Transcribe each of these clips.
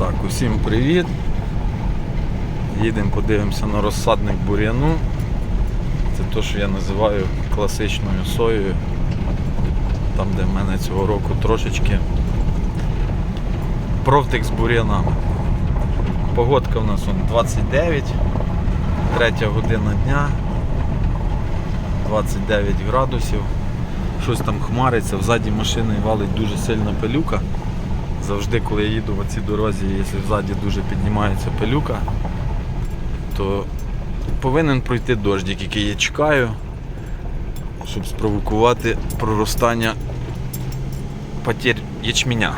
Так, усім привіт. Їдемо подивимося на розсадник бур'яну. Це те, що я називаю класичною соєю. Там, де в мене цього року трошечки провтик з бур'янами. Погодка у нас 29, 3 година дня, 29 градусів. Щось там хмариться, взаді машини валить дуже сильна пилюка. Завжди, коли я їду в цій дорозі, якщо ззаді дуже піднімається пилюка, то повинен пройти дощик, який я чекаю, щоб спровокувати проростання потерь ячменя.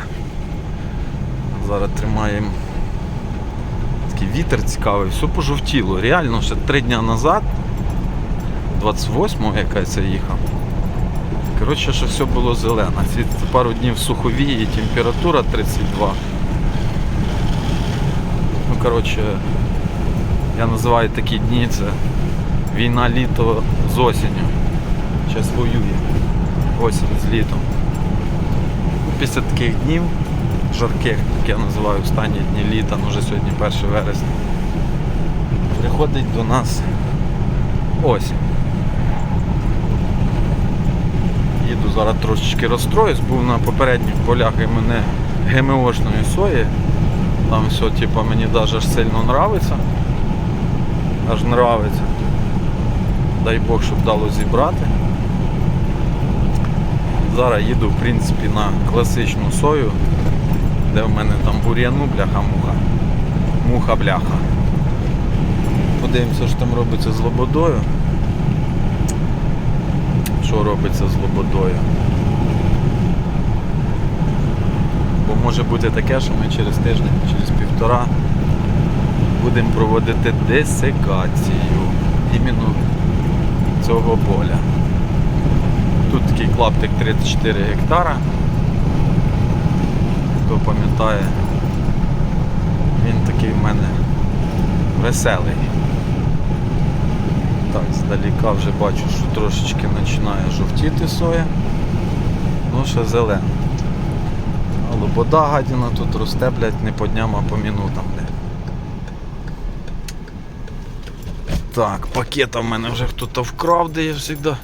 Зараз тримаємо такий вітер цікавий, все пожовтіло. Реально, ще три дні назад, 28-го якась я їхав. Коротше, що все було зелене. Ці пару днів суховії, температура 32. Ну, коротше, я називаю такі дні, це війна літо з осінню. Зараз воює. Осінь з літом. Після таких днів жарких, як я називаю останні дні літа, ну вже сьогодні 1 вересня, приходить до нас осінь. їду зараз трошечки розстроюсь, був на попередніх полях і мене ГМОшної сої. Там все типу, мені навіть аж сильно нравиться. Аж нравиться. Дай Бог, щоб дало зібрати. Зараз їду в принципі на класичну сою, де в мене там бур'яну, бляха-муха. Муха-бляха. Подивимося, що там робиться з лободою що робиться з лободою. Бо може бути таке, що ми через тиждень, через півтора будемо проводити десикацію іменно цього поля. Тут такий клаптик 34 гектара. Хто пам'ятає, він такий в мене веселий. Так, здаліка вже бачу, що трошечки починає жовтіти соя. Ну, ще зелена. Лобода гадіна тут росте, блядь, не по дням, а по минутам, блядь. Так, пакета в мене вже хтось вкрав, де я завжди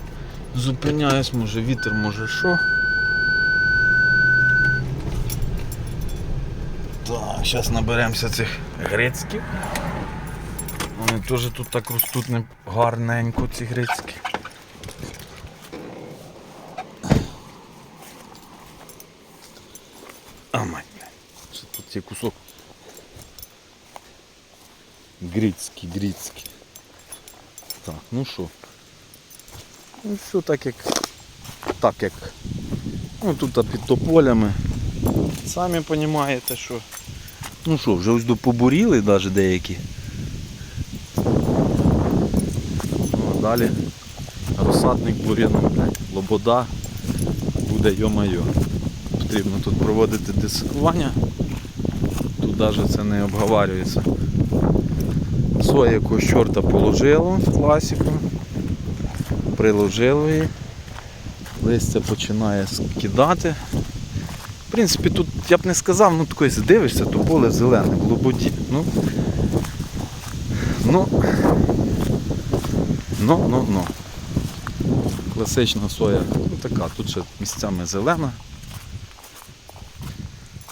зупиняюсь, може вітер, може що. Так, зараз наберемося цих грецьків. Вони теж тут так ростуть не гарненько, ці грецькі. А мать, що тут є кусок. Грицький, грицький. Так, ну що. Ну все так як. Так як. Ну тут під тополями. Самі розумієте, що. Ну що, вже ось допобуріли навіть деякі. Ну, а далі розсадник бур'яну, лобода буде йо-майо. Потрібно тут проводити десикування. Тут навіть це не обговорюється. Соя якогось чорта положило в класіку, приложило її, листя починає скидати. В принципі, тут я б не сказав, ну такось дивишся, то поле зелене, в лободі. Ну, ну, Ну, ну, ну. Класична соя, ну така, тут ще місцями зелена.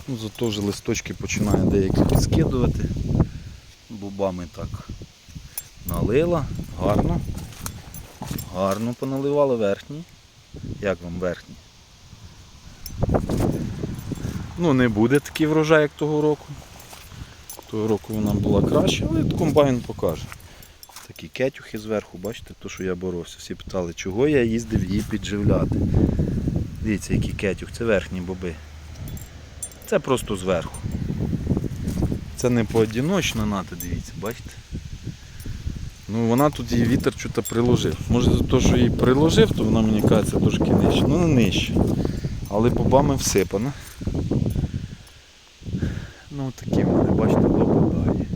Ну, Зато вже листочки починає деякі підскидувати. Бубами так налила, гарно. Гарно поналивала верхній. Як вам верхній? Ну не буде такий врожай, як того року. Того року вона була краще, але комбайн покаже. Такі кетюхи зверху, бачите, то що я боровся. Всі питали, чого я їздив її підживляти. Дивіться, який кетюх, це верхні боби. Це просто зверху. Це не поодіночно, нате, дивіться, бачите? Ну вона тут її вітер чого приложив. Може за те, що її приложив, то вона мені кажеться трошки нижче. Ну не нижче. Але бобами всипана. Ну такі вони, бачите, лободає.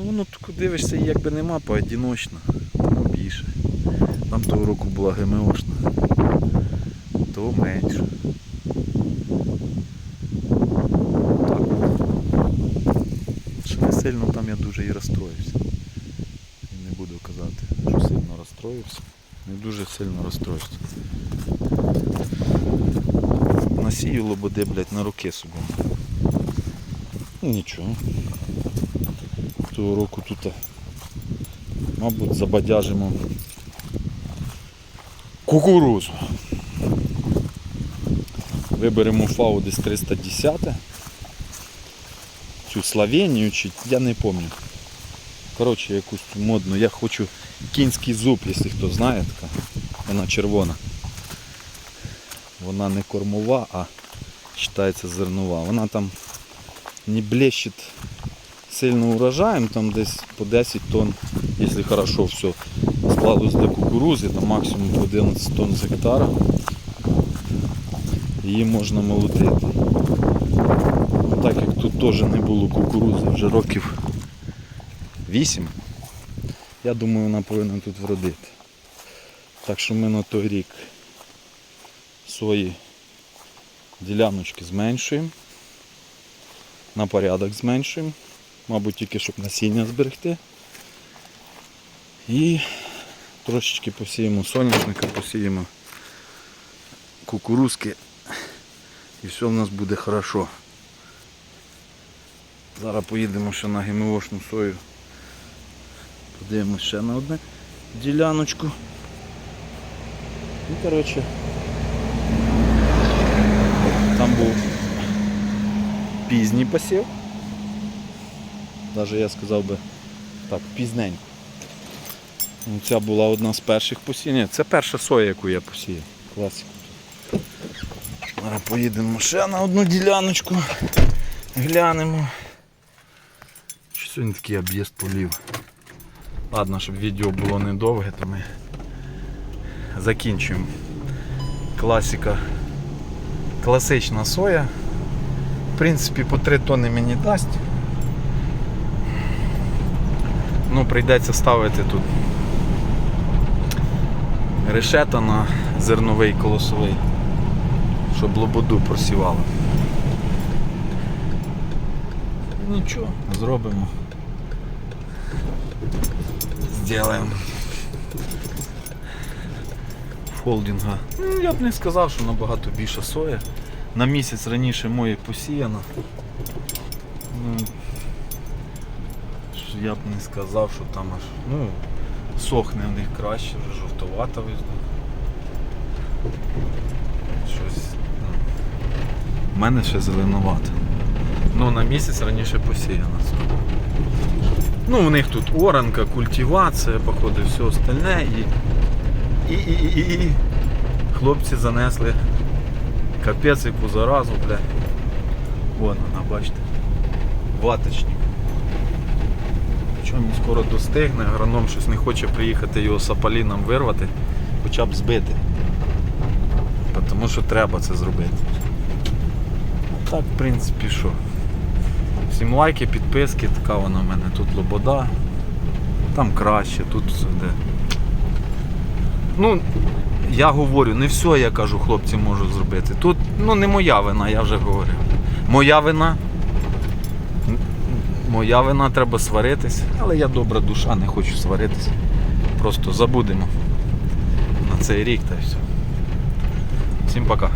Ну воно таку дивишся, якби нема, поодіночно, тому більше. Там того року була ГМОшна, то менше. Так. сильно там я дуже і розстроївся. Не буду казати, що сильно розстроївся. Не дуже сильно розстроївся. Насію лободи, блядь, на руки собі. Нічого. Того року тут, мабуть, забадяжимо кукурузу. Виберемо фау десь 310. Цю Словенію чи я не пам'ятаю. Коротше, якусь модну. Я хочу кінський зуб, якщо хто знає така. Вона червона. Вона не кормова, а вважається зернова. Вона там не блещет сильно урожаєм, там десь по 10 тонн, якщо хорошо все склалось для кукурузи, там максимум по 11 тонн з гектара. Її можна молотити. Так як тут теж не було кукурузи вже років 8, я думаю, вона повинна тут вродити. Так що ми на той рік свої діляночки зменшуємо, на порядок зменшуємо, мабуть, тільки щоб насіння зберегти. І трошечки посіємо соняшника, посіємо кукурузки і все в нас буде хорошо. Зараз поїдемо ще на ГМОшну сою. Подивимося ще на одну діляночку. І коротше там був пізній посів. Навіть я сказав би так, пізненько. Ну, Ця була одна з перших посів. Це перша соя, яку я посіяв. Класика. Зараз поїдемо ще на одну діляночку. Глянемо. Що сьогодні такий об'їзд полів. Ладно, щоб відео було недовге, то ми закінчуємо. Класика. Класична соя. В принципі, по 3 тони мені дасть. Ну, прийдеться ставити тут решета на зерновий колосовий, щоб лободу просівало. Нічого, зробимо. Зробимо. Холдинга. Ну, я б не сказав, що набагато більша соя. На місяць раніше моє посіяно. Ну, я б не сказав, що там аж ну, сохне в них краще, вже жовтовата видно. Щось. Ну, в мене ще зеленувато. Ну на місяць раніше посіяно. Ну, у них тут оранка, культивація, походу, все остальне. І, і, і, і, і. хлопці занесли капець яку заразу, бля. Вон вона, бачите. Ваточник. Причому він скоро достигне, агроном щось не хоче приїхати його сапаліном вирвати, хоча б збити. Тому що треба це зробити. Так, в принципі, що. Всім лайки, підписки, така вона в мене тут лобода. Там краще, тут все де. Ну, я говорю, не все, я кажу, хлопці можуть зробити. Тут ну, не моя вина, я вже говорив. Моя вина. Моя вина треба сваритись, але я добра душа, не хочу сваритись. Просто забудемо на цей рік та все. Всім пока.